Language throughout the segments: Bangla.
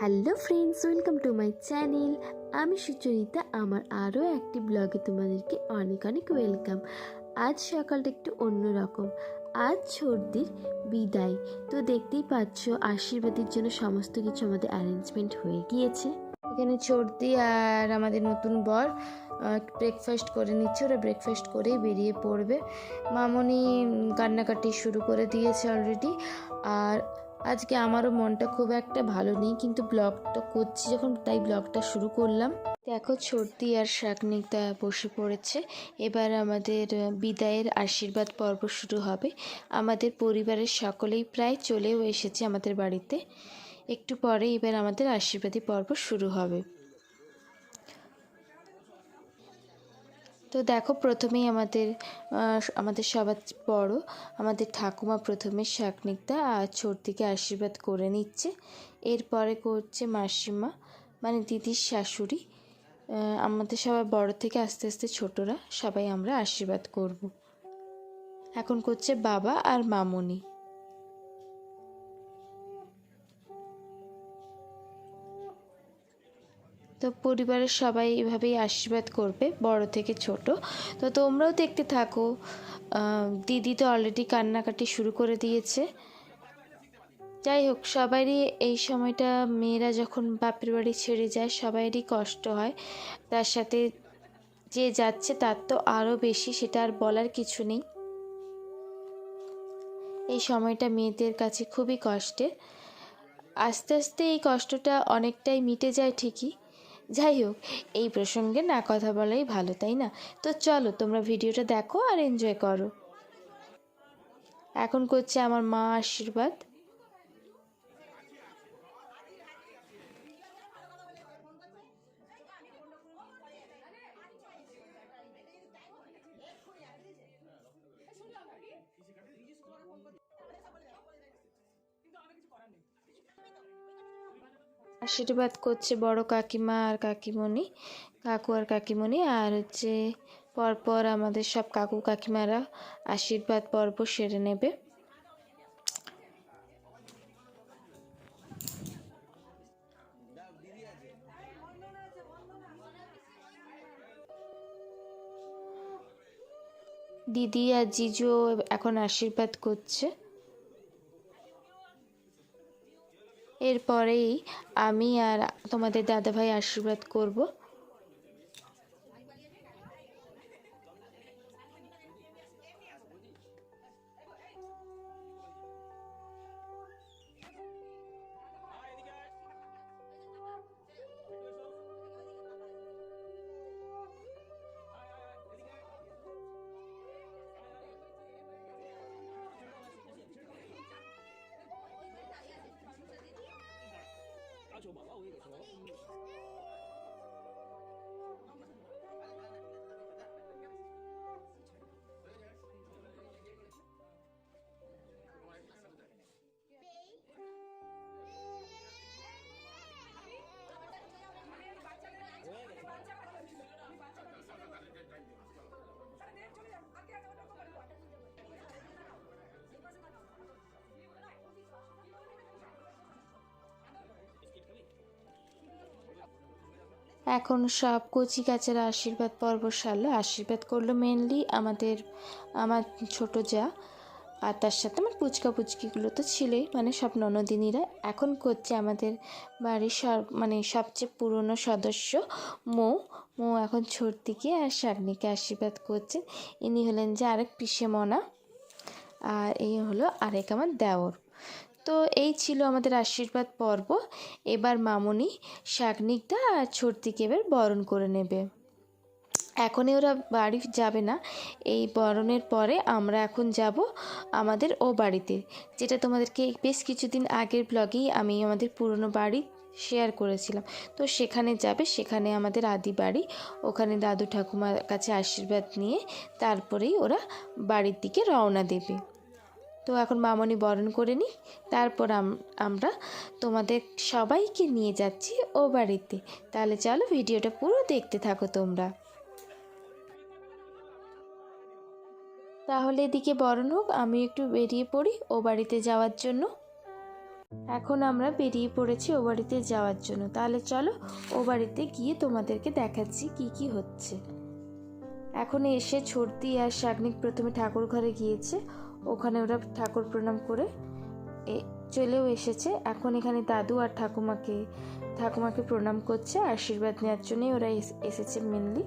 Hello friends welcome to my channel আমি সুচরিতা, আমার আরও একটি ব্লগে তোমাদেরকে অনেক অনেক ওয়েলকাম আজ সকালটা একটু অন্যরকম। আজ সর্দির বিদায়। তো দেখতেই পাচ্ছ, আশীর্বাদের জন্য সমস্ত কিছু আমাদের অ্যারেঞ্জমেন্ট হয়ে গিয়েছে। এখানে সর্দি আর আমাদের নতুন বর ব্রেকফাস্ট করে নিচ্ছে। ওরা ব্রেকফাস্ট করেই বেরিয়ে পড়বে। মামনি কান্নাকাটি শুরু করে দিয়েছে অলরেডি আর আজকে আমারও মনটা খুব একটা ভালো নেই, কিন্তু ব্লগটা করছি যখন, তাই ব্লগটা শুরু করলাম। দেখো সর্দি আর শাকনিকটা বসে পড়েছে। এবার আমাদের বিদায়ের আশীর্বাদ পর্ব শুরু হবে। আমাদের পরিবারের সকলেই প্রায় চলেও এসেছে আমাদের বাড়িতে। একটু পরে এবার আমাদের আশীর্বাদী পর্ব শুরু হবে। তো দেখো প্রথমেই আমাদের আমাদের সবার বড়। আমাদের ঠাকুমা প্রথমে শাকনিকদা আর ছোটদিকে আশীর্বাদ করে নিচ্ছে। এরপরে করছে মাসিমা মানে দিদির শাশুড়ি। আমাদের সবার বড় থেকে আস্তে আস্তে ছোটরা, সবাই আমরা আশীর্বাদ করব। এখন করছে বাবা আর মামনি। তো পরিবারের সবাই এভাবেই আশীর্বাদ করবে, বড় থেকে ছোট। তো তোমরাও দেখতে থাকো। দিদি তো অলরেডি কান্নাকাটি শুরু করে দিয়েছে। যাই হোক, সবারই এই সময়টা মেয়েরা যখন বাপের বাড়ি ছেড়ে যায় সবারই কষ্ট হয়। তার সাথে যে যাচ্ছে তার তো আরও বেশি, সেটা আর বলার কিছু নেই। এই সময়টা মেয়েদের কাছে খুবই কষ্টের। আস্তে আস্তে এই কষ্টটা অনেকটাই মিটে যায় ঠিকই। যাই হোক, এই প্রসঙ্গে না কথা বলাই ভালো, তাই না? তো চলো, তোমরা ভিডিওটা দেখো আর এনজয় করো। এখন করছে আমার মা আশীর্বাদ। আশীর্বাদ করছে বড় কাকিমা আর কাকিমণি, কাকু আর কাকিমণি। আর হচ্ছে পরপর আমাদের সব কাকু কাকিমারা আশীর্বাদ পর্ব সেরে নেবে। দিদি আর জিজু এখন আশীর্বাদ করছে। এরপরেই আমি আর তোমাদের দাদাভাই আশীর্বাদ করব। 就忙了，我也给他。এখন সব কচি কাচারা আশীর্বাদ পর্ব সারলো। আশীর্বাদ করল মেনলি আমাদের, আমার ছোট যা। আর তার সাথে আমার পুচকা পুচকিগুলো তো ছিলই মানে সব ননদিনীরা। এখন করছে আমাদের বাড়ির সব মানে সবচেয়ে পুরনো সদস্য মৌ। মৌ এখন ছোটদিকে আর শাগনিকে আশীর্বাদ করছেন ইনি হলেন যে আরেক পিসে মনা আর এই হলো আরেক আমার দেওর। তো এই ছিল আমাদের আশীর্বাদ পর্ব। এবার মামনি, শাগনিকদা আর ছোটদিকে এবার বরণ করে নেবে। এখনই ওরা বাড়ি যাবে না। এই বরণের পরে আমরা এখন যাব আমাদের ও বাড়িতে, যেটা তোমাদেরকে বেশ কিছুদিন আগের ব্লগেই আমি আমাদের পুরনো বাড়ি শেয়ার করেছিলাম। তো সেখানে যাবে, সেখানে আমাদের আদি বাড়ি, ওখানে দাদু ঠাকুমার কাছে আশীর্বাদ নিয়ে তারপরেই ওরা বাড়ির দিকে রওনা দেবে। তো এখন মামনি বরণ করে নিই তারপর আম- আমরা তোমাদের সবাইকে নিয়ে যাচ্ছি ও বাড়িতে। তাহলে চলো ভিডিওটা পুরো দেখতে থাকো তোমরা। তাহলে এদিকে বরণ হোক আমি একটু বেরিয়ে পড়ি ও বাড়িতে যাওয়ার জন্য। এখন আমরা বেরিয়ে পড়েছি ও বাড়িতে যাওয়ার জন্য। তাহলে চলো ও বাড়িতে গিয়ে তোমাদেরকে দেখাচ্ছি কি কি হচ্ছে। এখন এসে ছর্দি আর শাগনিক প্রথমে ঠাকুর ঘরে গিয়েছে। ওখানে ওরা ঠাকুর প্রণাম করে এ, চলেও এসেছে। এখন এখানে দাদু আর ঠাকুমাকে ঠাকুমাকে প্রণাম করছে, আশীর্বাদ নেওয়ার জন্যই ওরা এস- এসেছে মেনলি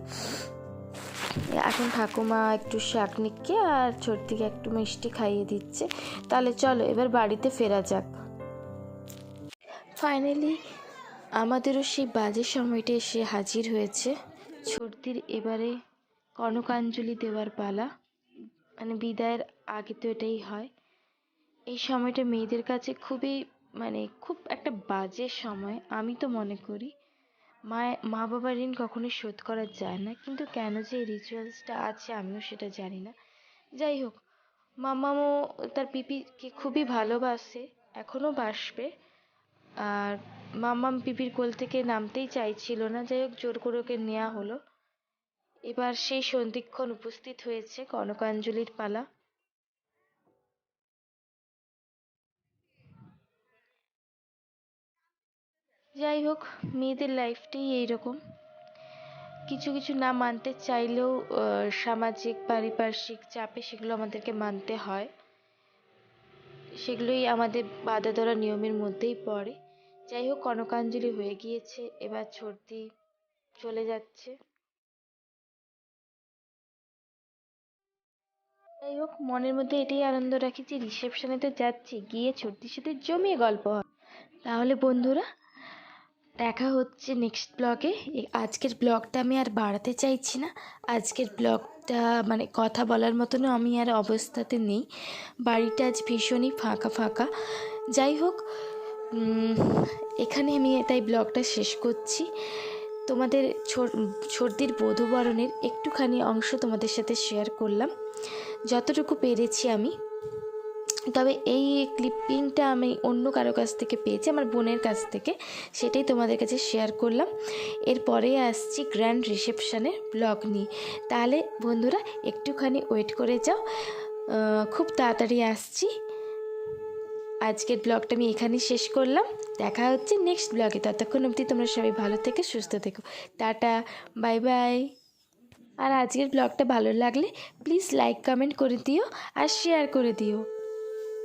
এখন ঠাকুমা একটু শাকনিককে আর ছোটদিকে একটু মিষ্টি খাইয়ে দিচ্ছে। তাহলে চলো, এবার বাড়িতে ফেরা যাক। ফাইনালি আমাদেরও সেই বাজে সময়টা এসে হাজির হয়েছে। ছোটদির এবারে কনকাঞ্জলি দেওয়ার পালা। মানে বিদায়ের আগে তো এটাই হয়। এই সময়টা মেয়েদের কাছে খুবই মানে খুব একটা বাজে সময়, আমি তো মনে করি। মা মা বাবার ঋণ কখনোই শোধ করা যায় না, কিন্তু কেন যে এই রিচুয়ালসটা আছে আমিও সেটা জানি না। যাই হোক মামামও তার পিপিকে খুবই ভালোবাসে এখনও বাসবে। আর মাম্মাম পিপির কোল থেকে নামতেই চাইছিল না, যাই হোক জোর করে ওকে নেওয়া হলো। এবার সেই সন্ধিক্ষণ উপস্থিত হয়েছে কনকাঞ্জলির পালা। যাই হোক, মেয়েদের লাইফটাই এইরকম। কিছু কিছু না মানতে চাইলেও সামাজিক, পারিপার্শ্বিক চাপে সেগুলো আমাদেরকে মানতে হয়। সেগুলোই আমাদের বাধা ধরা নিয়মের মধ্যেই পড়ে। যাই হোক, কনকাঞ্জলি হয়ে গিয়েছে, এবার ছর্দি চলে যাচ্ছে। যাই হোক, মনের মধ্যে এটাই আনন্দ রাখি যে রিসেপশনে তো যাচ্ছি, গিয়ে ছর্দির সাথে জমিয়ে গল্প হবে। তাহলে বন্ধুরা দেখা হচ্ছে নেক্সট ব্লগে আজকের ব্লগটা আমি আর বাড়াতে চাইছি না। আজকের ব্লগটা মানে কথা বলার মতনও আমি আর অবস্থাতে নেই। বাড়িটা আজ ভীষণই ফাঁকা ফাঁকা। যাই হোক এখানে আমি তাই ব্লগটা শেষ করছি। তোমাদের সর্দির বধূবরণের একটুখানি অংশ তোমাদের সাথে শেয়ার করলাম। যতটুকু পেরেছি আমি। তবে এই ক্লিপিংটা আমি অন্য কারও কাছ থেকে পেয়েছি, আমার বোনের কাছ থেকে। সেটাই তোমাদের কাছে শেয়ার করলাম। এরপরে আসছি গ্র্যান্ড রিসেপশানের ব্লগ নিয়ে। তাহলে বন্ধুরা, একটুখানি ওয়েট করে যাও। খুব তাড়াতাড়ি আসছি। আজকের ব্লগটা আমি এখানেই শেষ করলাম। দেখা হচ্ছে নেক্সট ব্লগে ততক্ষণ অবধি তোমরা সবাই ভালো থেকে, সুস্থ থেকো। টাটা বাই বাই আর আজকের ব্লগটা ভালো লাগলে প্লিজ লাইক কমেন্ট করে দিও আর শেয়ার করে দিও।